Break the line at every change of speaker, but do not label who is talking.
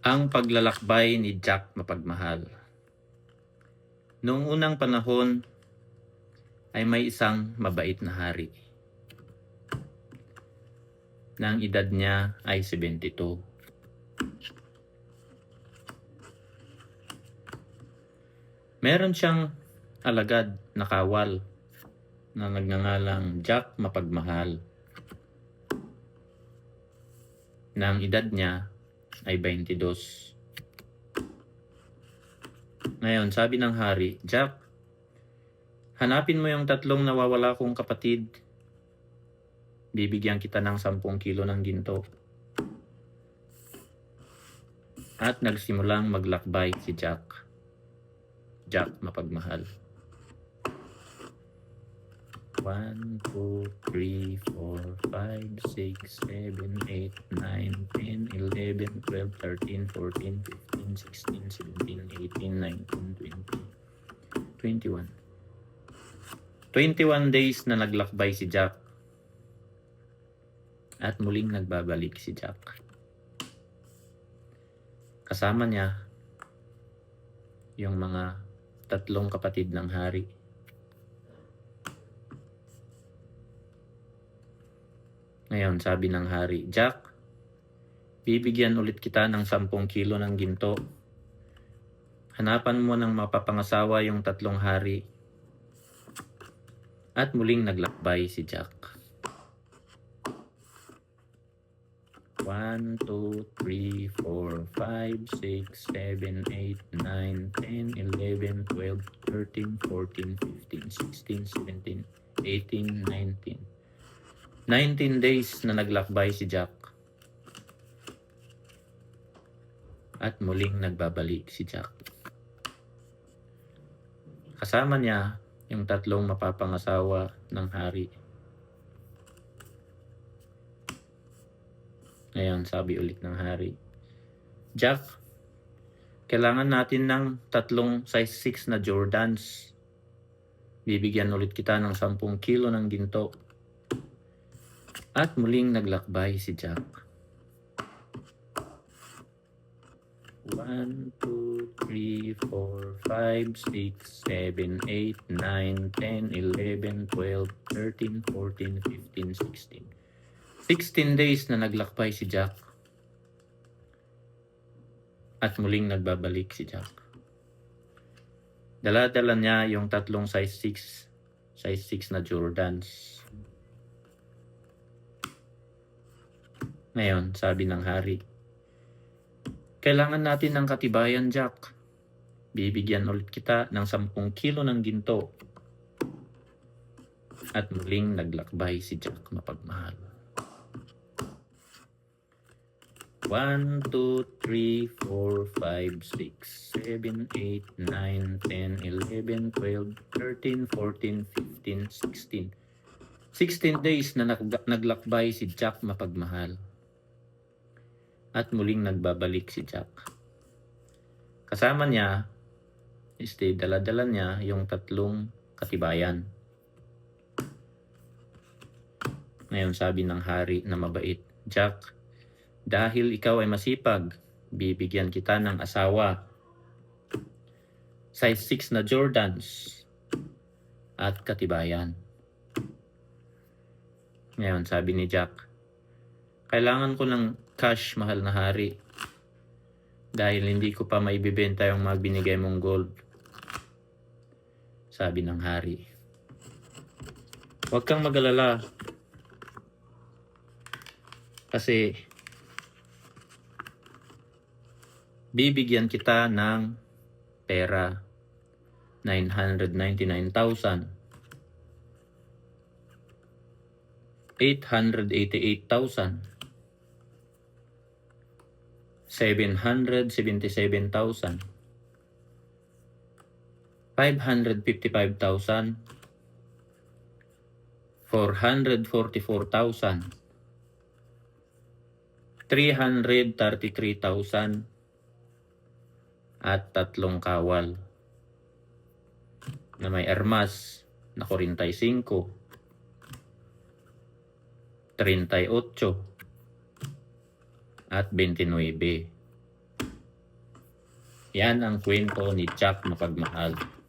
Ang paglalakbay ni Jack Mapagmahal Noong unang panahon ay may isang mabait na hari Nang edad niya ay 72. Meron siyang alagad na kawal na nagngangalang Jack Mapagmahal Nang edad niya ay 22. Ngayon, sabi ng hari, Jack, hanapin mo yung tatlong nawawala kong kapatid. Bibigyan kita ng 10 kilo ng ginto. At nagsimulang maglakbay si Jack. Jack mapagmahal. 1, 2, 3, 4, 5, 6, 7, 8, 9, 10, 11, 12, 13, 14, 15, 16, 17, 18, 19, 20, 21. 21 days na naglakbay si Jack. At muling nagbabalik si Jack. Kasama niya yung mga tatlong kapatid ng hari Ngayon, sabi ng hari, Jack, bibigyan ulit kita ng 10 kilo ng ginto. Hanapan mo ng mapapangasawa yung tatlong hari. At muling naglakbay si Jack. 1, 2, 3, 4, 5, 6, 7, 8, 9, 10, 11, 12, 13, 14, 15, 16, 17, 18, 19, 19 days na naglakbay si Jack. At muling nagbabalik si Jack. Kasama niya yung tatlong mapapangasawa ng hari. Ngayon, sabi ulit ng hari. Jack, kailangan natin ng tatlong size 6 na Jordans. Bibigyan ulit kita ng 10 kilo ng ginto at muling naglakbay si Jack. 1, 2, 3, 4, 5, 6, 7, 8, 9, 10, 11, 12, 13, 14, 15, 16. 16 days na naglakbay si Jack. At muling nagbabalik si Jack. Dala-dala niya yung tatlong size 6, size 6 na Jordans Ngayon, sabi ng hari, Kailangan natin ng katibayan, Jack. Bibigyan ulit kita ng 10 kilo ng ginto. At muling naglakbay si Jack mapagmahal. 1, 2, 3, 4, 5, 6, 7, 8, 9, 10, 11, 12, 13, 14, 15, 16. 16 days na naglakbay si Jack mapagmahal at muling nagbabalik si Jack. Kasama niya, este, daladala niya yung tatlong katibayan. Ngayon sabi ng hari na mabait, Jack, dahil ikaw ay masipag, bibigyan kita ng asawa. Size 6 na Jordans at katibayan. Ngayon sabi ni Jack, kailangan ko ng cash, mahal na hari. Dahil hindi ko pa maibibenta yung mga binigay mong gold. Sabi ng hari. Huwag kang magalala. Kasi bibigyan kita ng pera 999,000 888,000 777,000 555,000 444,000 333,000 at tatlong kawal na may armas na 45 38 at 29. Yan ang kwento ni Chuck Mapagmahal.